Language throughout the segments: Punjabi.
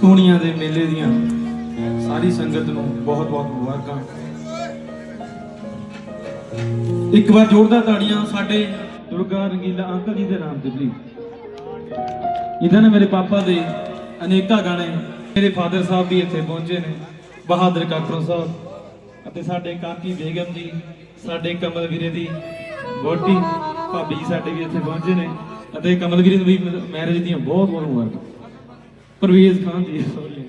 ਟੂਣੀਆਂ ਦੇ ਮੇਲੇ ਦੀਆਂ ਸਾਰੀ ਸੰਗਤ ਨੂੰ ਬਹੁਤ ਬਹੁਤ ਮੁਬਾਰਕਾਂ। ਇੱਕ ਵਾਰ ਜ਼ੋਰਦਾਰ ਤਾੜੀਆਂ ਸਾਡੇ ਦੁਰਗਾ ਰੰਗੀਲਾ ਅੰਕਲ ਜੀ ਦੇ ਨਾਮ ਤੇ ਵੀ ਇਹਨਾਂ ਨੇ ਮੇਰੇ ਪਾਪਾ ਦੇ ਅਨੇਕਾਂ ਗਾਣੇ ਮੇਰੇ ਫਾਦਰ ਸਾਹਿਬ ਵੀ ਇੱਥੇ ਪਹੁੰਚੇ ਨੇ। ਬਹਾਦਰ ਕਾਕਰੋਂ ਸਾਹਿਬ ਅਤੇ ਸਾਡੇ ਕਾਕੀ ਬੇਗਮ ਜੀ, ਸਾਡੇ ਕਮਲ ਵੀਰੇ ਦੀ ਵੋਟੀ ਭਾਬੀ ਜੀ ਸਾਡੇ ਵੀ ਇੱਥੇ ਪਹੁੰਚੇ ਨੇ ਅਤੇ ਕਮਲ ਵੀਰੇ ਨੂੰ ਵੀ ਮੈਰਿਜ ਦੀਆਂ ਬਹੁਤ ਬਹੁਤ ਮੁਬਾਰਕਾਂ। ਪਰਵੇਜ਼ ਖਾਨ ਜੀ ਸੌਰੀ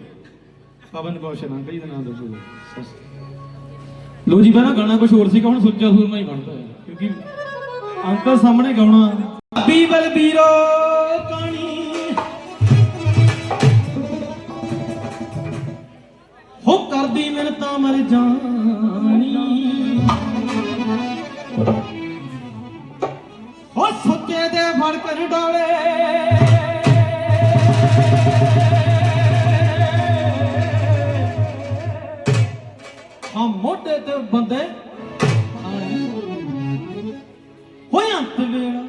ਪਵਨ ਕੌਸ਼ਲ, ਅੰਕਲ ਜੀ ਦਾ ਨਾਮ ਦੱਸੋ। ਲੋ ਜੀ ਪਹਿਲਾਂ ਗਾਣਾ ਕੁਝ ਹੋਰ ਸੀਗਾ, ਹੁਣ ਸੁੱਚਾ ਸੂਰਮਾ ਹੀ ਬਣਦਾ ਕਿਉਂਕਿ ਅੰਕਲ ਸਾਹਮਣੇ ਗਾਉਣਾ। ਬੀ ਬਲਬੀਰੋ ਕਰਦੀ ਮਿੰਨਤਾਂ ਮਰ ਜਾਣੀ। ਹੋ ਸੁੱਚੇ ਦੇ ਫੜ ਕਰ ਡਾਲੇ। ਹਾਂ ਮੋਢੇ ਤੇ ਬੰਦੇ ਹੋਇਆ ਅੰਤ ਵੇਲਾ।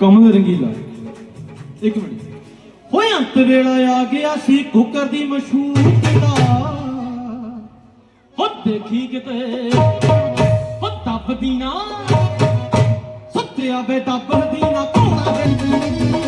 ਕਮਲ ਰੰਗੀਲਾ। ਇੱਕ ਮਿੰਟ। ਹੋਇਆ ਅੰਤ ਵੇਲਾ ਆ ਗਿਆ ਸੀ ਕੁੱਕਰ ਦੀ ਮਸ਼ਹੂਰ ਕਿਦਾ ਹੋ ਦੇਖੀ ਕਿਤੇ ਹੋ ਦੱਬਦੀ ਨਾ, ਸੱਤਿਆ ਬੇ ਦੱਬਦੀ ਨਾ ਕੋਣਾ ਮੋਟੋ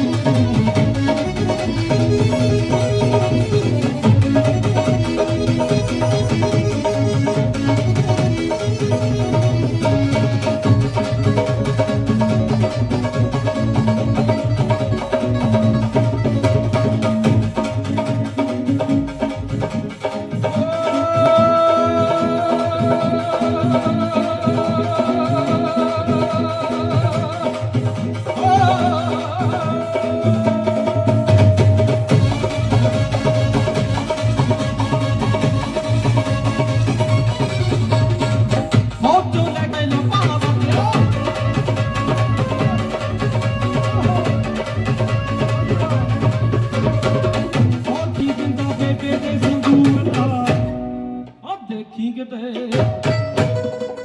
ਦੇਖੀ ਕਿਤੇ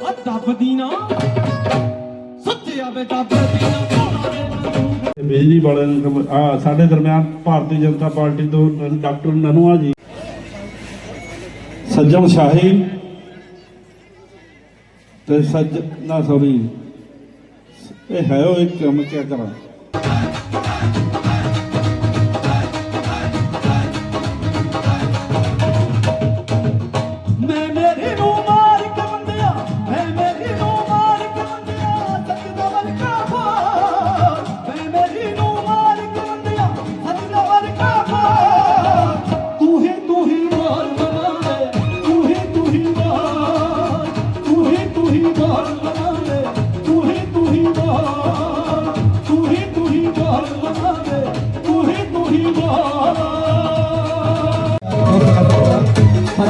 ਆ ਦੱਬਦੀ ਨਾ ਸੱਚਿਆ ਬੇ ਦੱਬਦੀ ਨਾ ਬਿਜਲੀ ਵਾਲੇ ਆ ਸਾਡੇ ਦਰਮਿਆਨ ਭਾਰਤੀ ਜਨਤਾ ਪਾਰਟੀ ਤੋਂ ਡਾਕਟਰ ਨਨੂਆ ਜੀ, ਸੱਜਣ ਸ਼ਾਹੀ ਤੇ ਸੱਜ ਨਾ ਸੌਰੀ ਇਹ ਹੈ ਉਹ ਇੱਕ ਕੰਮ ਕਿਆ ਕਰਾਂ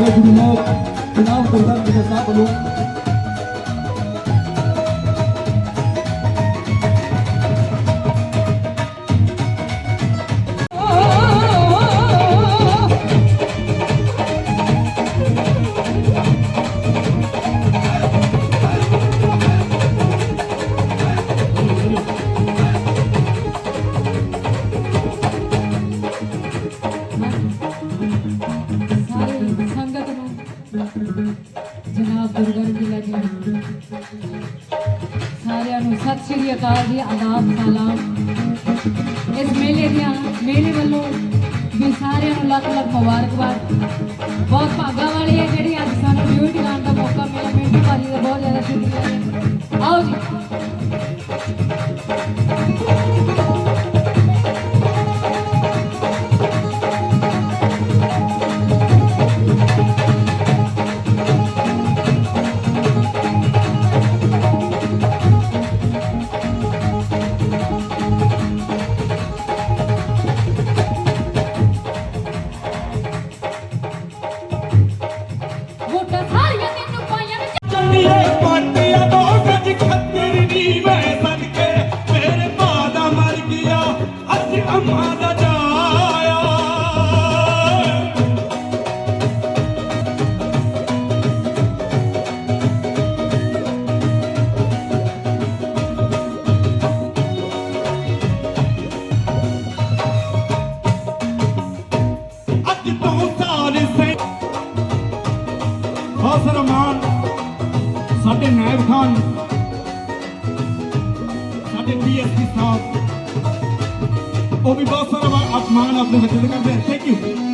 ਸਾਡੇ ਗੁਰੂ ਨਾਨਕ ਜਨਾਬ ਗੁਰਦਾਸ ਜੀ ਸਾਹਿਬ ਵੱਲੋਂ ਸਾਰਿਆਂ ਨੂੰ ਸਤਿ ਸ਼੍ਰੀ ਅਕਾਲ ਜੀ, ਆਦਾਬ ਸਲਾਮ। ਇਸ ਮੇਲੇ ਦੀਆਂ, ਮੇਲੇ ਵੱਲੋਂ ਵੀ ਸਾਰਿਆਂ ਨੂੰ ਲੱਖ ਲੱਖ ਮੁਬਾਰਕਬਾਦ। ਬਹੁਤ ਭਾਗਾ ਵਾਲੀ ਹੈ ਜਿਹੜੀ ਅੱਜ ਸਾਨੂੰ ਡਿਊਟੀ ਲਾਉਣ ਦਾ ਮੌਕਾ ਸਾਡੇ ਨਾਇਬ ਖਾਨ ਸਾਡੇ ਡੀਐਸਪੀ ਸਾਹਿਬ ਉਹ ਵੀ ਬਹੁਤ ਸਾਰਾ ਵਾ- ਅਪਮਾਨ ਆਪਣੇ ਬੱਚੇ ਦੇ ਕਰਦੇ ਥੈਂਕ ਯੂ